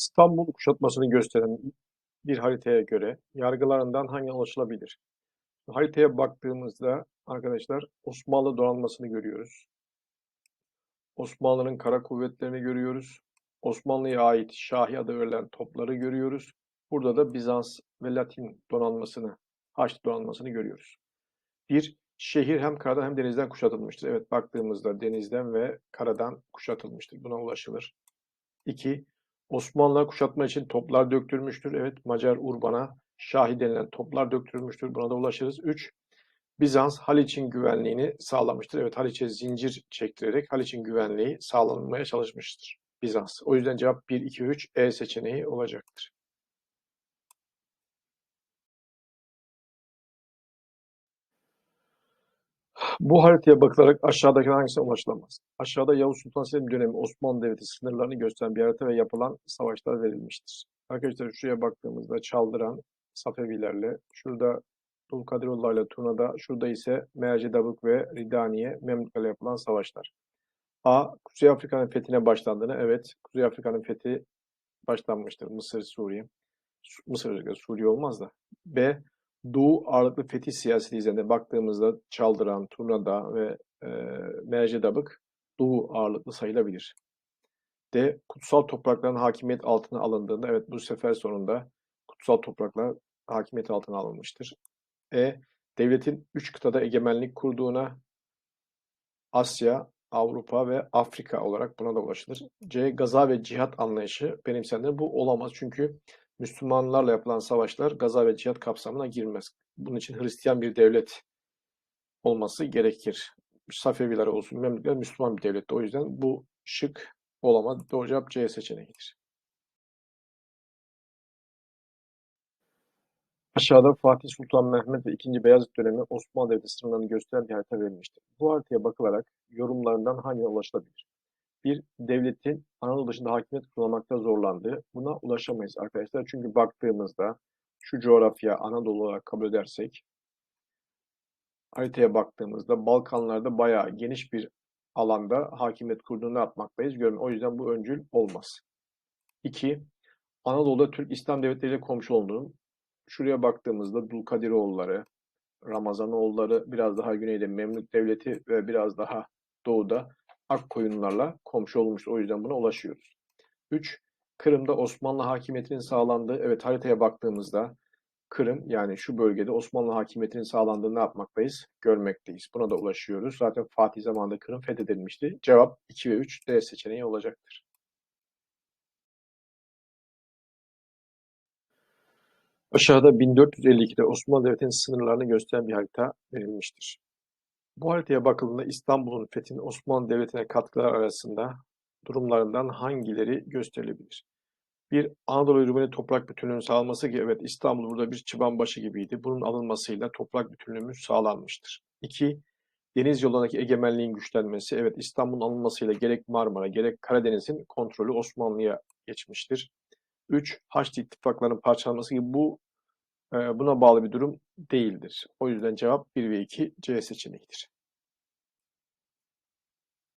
İstanbul kuşatmasını gösteren bir haritaya göre yargılarından hangi ulaşılabilir? Haritaya baktığımızda arkadaşlar Osmanlı donanmasını görüyoruz. Osmanlı'nın kara kuvvetlerini görüyoruz. Osmanlı'ya ait Şahi adı verilen topları görüyoruz. Burada da Bizans ve Latin donanmasını, Haçlı donanmasını görüyoruz. Bir şehir hem karadan hem denizden kuşatılmıştır. Evet baktığımızda denizden ve karadan kuşatılmıştır. Buna ulaşılır. 2. Osmanlılar kuşatma için toplar döktürmüştür. Evet Macar Urban'a Şahi denilen toplar döktürmüştür. Buna da ulaşırız. 3. Bizans Haliç'in güvenliğini sağlamıştır. Evet Haliç'e zincir çektirerek Haliç'in güvenliği sağlanmaya çalışmıştır. Bizans. O yüzden cevap 1, 2, 3 E seçeneği olacaktır. Bu haritaya bakılarak aşağıdaki hangisine ulaşılamaz? Aşağıda Yavuz Sultan Selim dönemi Osmanlı Devleti sınırlarını gösteren bir harita ve yapılan savaşlar verilmiştir. Arkadaşlar şuraya baktığımızda Çaldıran, Safevilerle, şurada Dulkadiroğulları ile Turna'da, şurada ise Mercedabık ve Ridaniye, Memlüklerle yapılan savaşlar. A. Kuzey Afrika'nın fethine başlandığını, evet Kuzey Afrika'nın fethi başlanmıştır. Mısır, Suriye. Su- Mısır, Suriye olmaz da. B. Doğu ağırlıklı fetih siyaseti izlerine baktığımızda Çaldıran, Turnada ve e, Mercedabık Doğu ağırlıklı sayılabilir. D. Kutsal toprakların hakimiyet altına alındığında, evet bu sefer sonunda kutsal topraklar hakimiyet altına alınmıştır. E. Devletin üç kıtada egemenlik kurduğuna Asya, Avrupa ve Afrika olarak buna da ulaşılır. C. Gaza ve cihat anlayışı benimsenir. Bu olamaz çünkü Müslümanlarla yapılan savaşlar gaza ve cihat kapsamına girmez. Bunun için Hristiyan bir devlet olması gerekir. Safeviler olsun, Memlükler Müslüman bir devlet. O yüzden bu şık olamaz. Doğru cevap C seçeneğidir. Aşağıda Fatih Sultan Mehmet ve II. Beyazıt dönemi Osmanlı Devleti sınırlarını gösteren bir harita verilmiştir. Bu haritaya bakılarak yorumlarından hangi ulaşılabilir? Bir, devletin Anadolu dışında hakimiyet kurmakta zorlandığı. Buna ulaşamayız arkadaşlar. Çünkü baktığımızda şu coğrafya Anadolu olarak kabul edersek haritaya baktığımızda Balkanlarda bayağı geniş bir alanda hakimiyet kurduğunu yapmaktayız. Görün. O yüzden bu öncül olmaz. İki, Anadolu'da Türk İslam devletleriyle komşu olduğunu. Şuraya baktığımızda Dulkadiroğulları, Ramazanoğulları, biraz daha güneyde Memlük Devleti ve biraz daha doğuda Akkoyunlarla komşu olmuştur. O yüzden buna ulaşıyoruz. 3. Kırım'da Osmanlı hakimiyetinin sağlandığı, evet haritaya baktığımızda Kırım yani şu bölgede Osmanlı hakimiyetinin sağlandığını ne yapmaktayız? Görmekteyiz. Buna da ulaşıyoruz. Zaten Fatih zamanında Kırım fethedilmişti. Cevap 2 ve 3 D seçeneği olacaktır. Aşağıda 1452'de Osmanlı Devleti'nin sınırlarını gösteren bir harita verilmiştir. Bu haritaya bakıldığında İstanbul'un fethinin Osmanlı Devleti'ne katkılar arasında durumlarından hangileri gösterilebilir? Bir, Anadolu Rumeli toprak bütünlüğünün sağlanması ki evet İstanbul burada bir çıbanbaşı gibiydi. Bunun alınmasıyla toprak bütünlüğümüz sağlanmıştır. İki, deniz yolundaki egemenliğin güçlenmesi. Evet İstanbul'un alınmasıyla gerek Marmara gerek Karadeniz'in kontrolü Osmanlı'ya geçmiştir. Üç, Haçlı ittifaklarının parçalanması gibi bu buna bağlı bir durum değildir. O yüzden cevap 1 ve 2 C seçeneğidir.